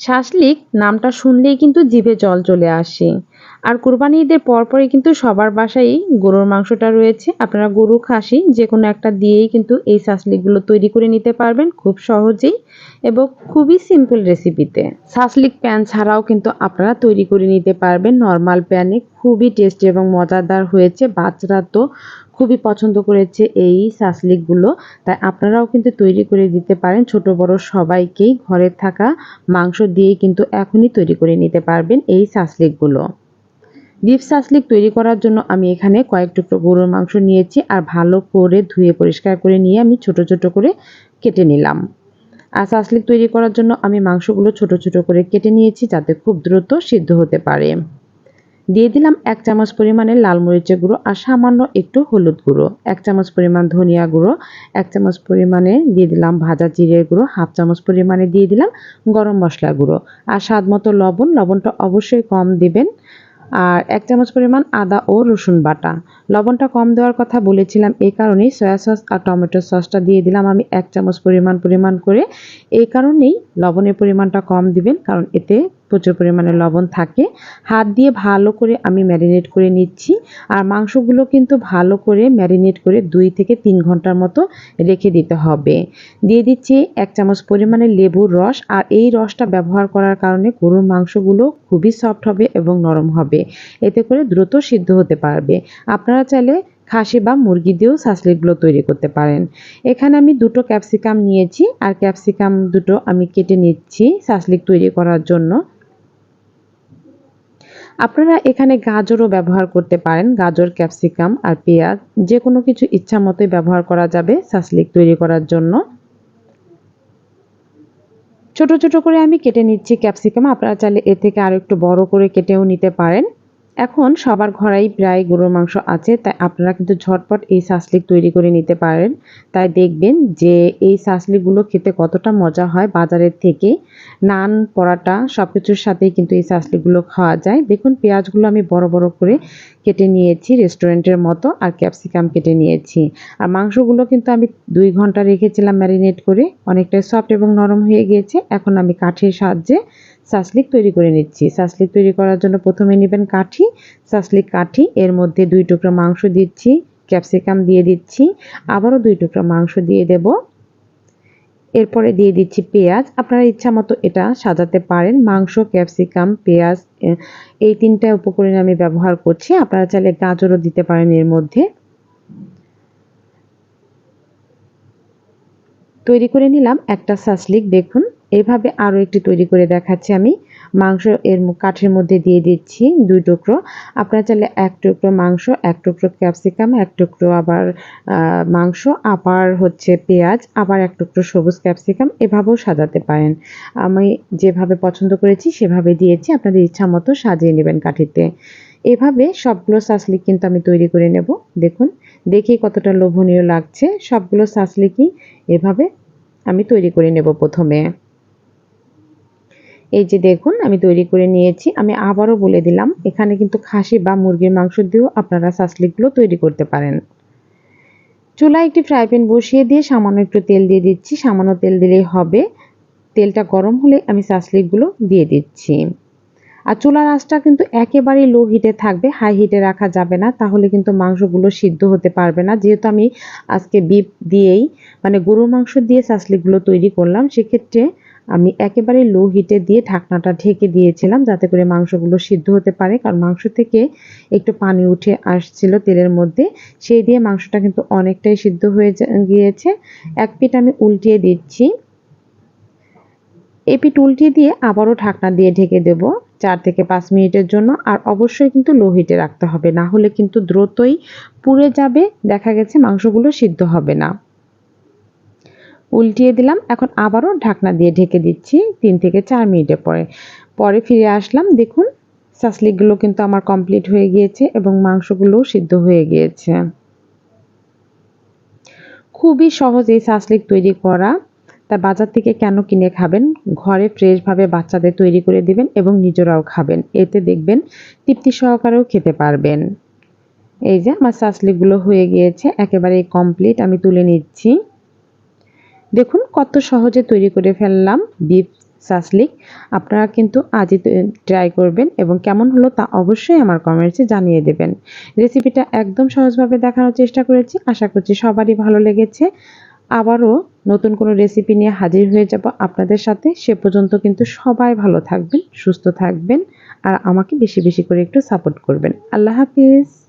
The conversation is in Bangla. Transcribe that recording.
শাসলিক নামটা শুনলেই কিন্তু জিভে জল চলে আসে। আর কোরবানি ঈদের পরপরই কিন্তু সবার বাসায় গরুর মাংসটা রয়েছে। আপনারা গরু, খাসি যে কোনো একটা দিয়েই কিন্তু এই শাসলিকগুলো তৈরি করে নিতে পারবেন। খুব সহজেই এবং খুবই সিম্পল রেসিপিতে শাসলিক প্যান ছাড়াও কিন্তু আপনারা তৈরি করে নিতে পারবেন। নর্মাল প্যানে খুবই টেস্টি এবং মজাদার হয়েছে। বাচ্চারা তো খুবই পছন্দ করেছে এই সাসলিকগুলো। তাই আপনারাও কিন্তু তৈরি করে দিতে পারেন। ছোট বড় সবাইকেই ঘরে থাকা মাংস দিয়েই কিন্তু এখনই তৈরি করে নিতে পারবেন এই সাসলিকগুলো। বিফ সাসলিক তৈরি করার জন্য আমি এখানে কয়েক টুকরো গরুর মাংস নিয়েছি। আর ভালো করে ধুয়ে পরিষ্কার করে নিয়ে আমি ছোট ছোট করে কেটে নিলাম। আর সাসলিক তৈরি করার জন্য আমি মাংসগুলো ছোট ছোট করে কেটে নিয়েছি যাতে খুব দ্রুত সিদ্ধ হতে পারে। দিয়ে দিলাম এক চামচ পরিমাণে লাল মরিচের গুঁড়ো আর সামান্য একটু হলুদ গুঁড়ো। এক চামচ পরিমাণ ধনিয়া গুঁড়ো, এক চামচ পরিমাণে দিয়ে দিলাম ভাজা জিরের গুঁড়ো, হাফ চামচ পরিমাণে দিয়ে দিলাম গরম মশলা গুঁড়ো। আর স্বাদ মতো লবণ, লবণটা অবশ্যই কম দিবেন। আর এক চামচ পরিমাণ আদা ও রসুন বাটা। লবণটা কম দেওয়ার কথা বলেছিলাম এই কারণেই সয়া সস আর টমেটো সসটা দিয়ে দিলাম আমি এক চামচ পরিমাণ পরিমাণ করে। এই কারণেই লবণের পরিমাণটা কম দিবেন, কারণ এতে প্রচুর পরিমাণে লবণ থাকে। হাত দিয়ে ভালো করে আমি ম্যারিনেট করে নিচ্ছি। আর মাংসগুলো কিন্তু ভালো করে ম্যারিনেট করে দুই থেকে তিন ঘণ্টার মতো রেখে দিতে হবে। দিয়ে দিচ্ছি এক চামচ পরিমাণে লেবুর রস। আর এই রসটা ব্যবহার করার কারণে গরুর মাংসগুলো খুবই সফট হবে এবং নরম হবে। এতে করে দ্রুত সিদ্ধ হতে পারবে। আপনারা চাইলে খাসি বা মুরগি দিয়েও সাসলিকগুলো তৈরি করতে পারেন। এখানে আমি দুটো ক্যাপসিকাম নিয়েছি। আর ক্যাপসিকাম দুটো আমি কেটে নিচ্ছি সাসলিক তৈরি করার জন্য। আপনারা এখানে গাজরও ব্যবহার করতে পারেন, গাজর, ক্যাপসিকাম আর পেঁয়াজ। যে কোনো কিছু ইচ্ছা মতোই ব্যবহার করা যাবে সাসলিক তৈরি করার জন্য। ছোট ছোট করে আমি কেটে নিচ্ছি ক্যাপসিকাম। আপনারা চাইলে এর থেকে আরও একটু বড় করে কেটেও নিতে পারেন। এখন সবার ঘরেই প্রায় গরুর মাংস আছে, তাই আপনারা কিন্তু ঝটপট এই সাসলিক তৈরি করে নিতে পারেন। তাই দেখবেন যে এই সাসলিকগুলো খেতে কতটা মজা হয় বাজারের থেকে। নান, পরাটা সব কিছুর সাথেই কিন্তু এই সাসলিকগুলো খাওয়া যায়। দেখুন, পেঁয়াজগুলো আমি বড় বড় করে কেটে নিয়েছি, রেস্টুরেন্টের মতো, আর ক্যাপসিকাম কেটে নিয়েছি। আর মাংসগুলো কিন্তু আমি দুই ঘণ্টা রেখেছিলাম ম্যারিনেট করে, অনেকটাই সফট এবং নরম হয়ে গিয়েছে। এখন আমি কাঠের সাহায্যে সাসলিক তৈরি করে নিচ্ছি। সাসলিক তৈরি করার জন্য প্রথমে নেবেন কাঠি। সাসলিক কাঠি, এর মধ্যে দুই টুকরো মাংস দিচ্ছি, ক্যাপসিকাম দিয়ে দিচ্ছি, আবারও দুই টুকরো মাংস দিয়ে দেব। এরপরে দিয়ে দিচ্ছি পেঁয়াজ। আপনারা ইচ্ছা মতো এটা সাজাতে পারেন। মাংস, ক্যাপসিকাম, পেঁয়াজ এই তিনটা উপকরণ আমি ব্যবহার করছি। আপনারা চাইলে গাজরও দিতে পারেন এর মধ্যে। তৈরি করে নিলাম একটা সাসলিক। দেখুন এভাবে আরও একটি তৈরি করে দেখাচ্ছি আমি। মাংস এর কাঠের মধ্যে দিয়ে দিচ্ছি দুই টুকরো। আপনারা চাইলে এক টুকরো মাংস, এক টুকরো ক্যাপসিকাম, এক টুকরো আবার মাংস, আবার হচ্ছে পেঁয়াজ, আবার এক টুকরো সবুজ ক্যাপসিকাম এভাবেও সাজাতে পারেন। আমি যেভাবে পছন্দ করেছি সেভাবে দিয়েছি, আপনাদের ইচ্ছা মতো সাজিয়ে নেবেন কাঠিতে। এভাবে সবগুলো সাসলিক কিন্তু আমি তৈরি করে নেব। দেখুন দেখেই কতটা লোভনীয় লাগছে। সবগুলো সাসলিকই এভাবে আমি তৈরি করে নেব প্রথমে। এই যে দেখুন, আমি তৈরি করে নিয়েছি। আমি আবারও বলে দিলাম, এখানে কিন্তু খাসি বা মুরগির মাংস দিয়েও আপনারা সাসলিকগুলো তৈরি করতে পারেন। চুলায় একটি ফ্রাই প্যান বসিয়ে দিয়ে সামান্য একটু তেল দিয়ে দিচ্ছি। সামান্য তেল দিলেই হবে। তেলটা গরম হলে আমি সাসলিকগুলো দিয়ে দিচ্ছি। আর চুলার আঁচটা কিন্তু একেবারেই লো হিটে থাকবে। হাই হিটে রাখা যাবে না, তাহলে কিন্তু মাংসগুলো সিদ্ধ হতে পারবে না। যেহেতু আমি আজকে বিপ দিয়েই মানে গরুর মাংস দিয়ে সাসলিকগুলো তৈরি করলাম, সেক্ষেত্রে আমি একেবারে লো হিটে দিয়ে ঢাকনাটা ঢেকে দিয়েছিলাম যাতে করে মাংসগুলো সিদ্ধ হতে পারে। কারণ মাংস থেকে একটু পানি উঠে আসছিল তেলের মধ্যে, সেই দিয়ে মাংসটা কিন্তু অনেকটাই সিদ্ধ হয়ে গিয়েছে। এক পিঠ আমি উল্টিয়ে দিচ্ছি। এই পিঠ উল্টিয়ে দিয়ে আবারও ঢাকনা দিয়ে ঢেকে দেব চার থেকে পাঁচ মিনিটের জন্য। আর অবশ্যই কিন্তু লো হিটে রাখতে হবে, না হলে কিন্তু দ্রুতই পুড়ে যাবে, দেখা গেছে মাংসগুলো সিদ্ধ হবে না। উল্টিয়ে দিলাম। এখন আবারও ঢাকনা দিয়ে ঢেকে দিচ্ছি তিন থেকে চার মিনিটের পরে। পরে ফিরে আসলাম, দেখুন সাসলিকগুলো কিন্তু আমার কমপ্লিট হয়ে গিয়েছে এবং মাংসগুলোও সিদ্ধ হয়ে গিয়েছে। খুবই সহজ এই সাসলিক তৈরি করা। তা বাজার থেকে কেন কিনে খাবেন? ঘরে ফ্রেশভাবে বাচ্চাদের তৈরি করে দিবেন এবং নিজেরাও খাবেন। এতে দেখবেন তৃপ্তি সহকারেও খেতে পারবেন। এই যে আমার সাসলিকগুলো হয়ে গিয়েছে একেবারে কমপ্লিট আমি তুলে নিচ্ছি। দেখুন কত সহজে তৈরি করে ফেললাম বিফ সাসলিক আপনারা কিন্তু আজই ট্রাই করবেন এবং কেমন হলো তা অবশ্যই আমার কমেন্টসে জানিয়ে দেবেন। রেসিপিটা একদম সহজভাবে দেখানোর চেষ্টা করেছি, আশা করছি সবারই ভালো লেগেছে। আবারও নতুন কোনো রেসিপি নিয়ে হাজির হয়ে যাব আপনাদের সাথে। সে পর্যন্ত কিন্তু সবাই ভালো থাকবেন, সুস্থ থাকবেন আর আমাকে বেশি বেশি করে একটু সাপোর্ট করবেন। আল্লাহ হাফিজ।